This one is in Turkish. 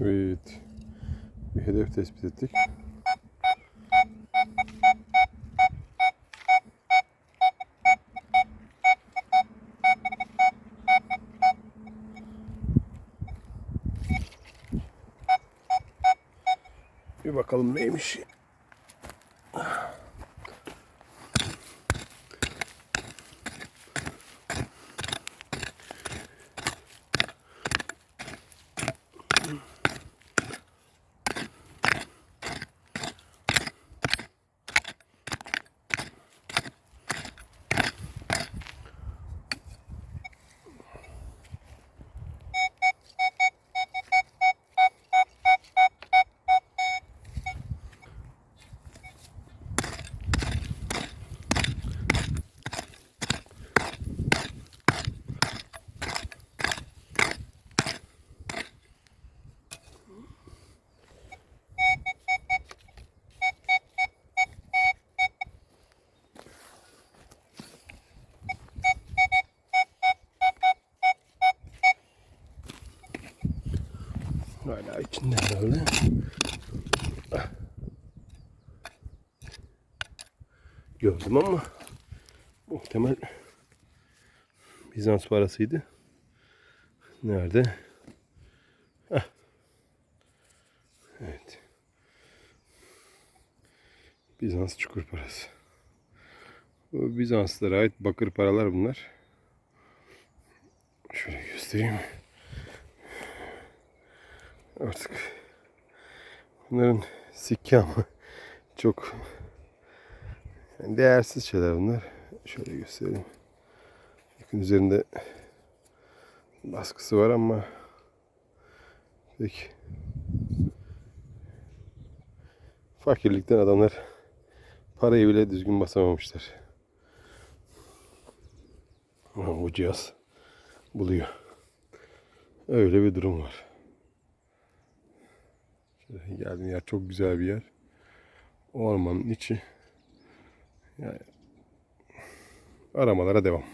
Evet. Bir hedef tespit ettik. Bir bakalım neymiş. Hala içinde herhalde. Gördüm ama muhtemel Bizans parasıydı. Nerede? Heh. Evet. Bizans çukur parası. Bu Bizanslara ait bakır paralar bunlar. Şöyle göstereyim. Artık bunların sikke ama çok yani değersiz şeyler bunlar. Şöyle göstereyim. Yakın üzerinde baskısı var ama pek fakirlikten adamlar parayı bile düzgün basamamışlar. Ama bu cihaz buluyor. Öyle bir durum var. Geldiğim yer çok güzel bir yer. Ormanın içi. Yani aramalara devam.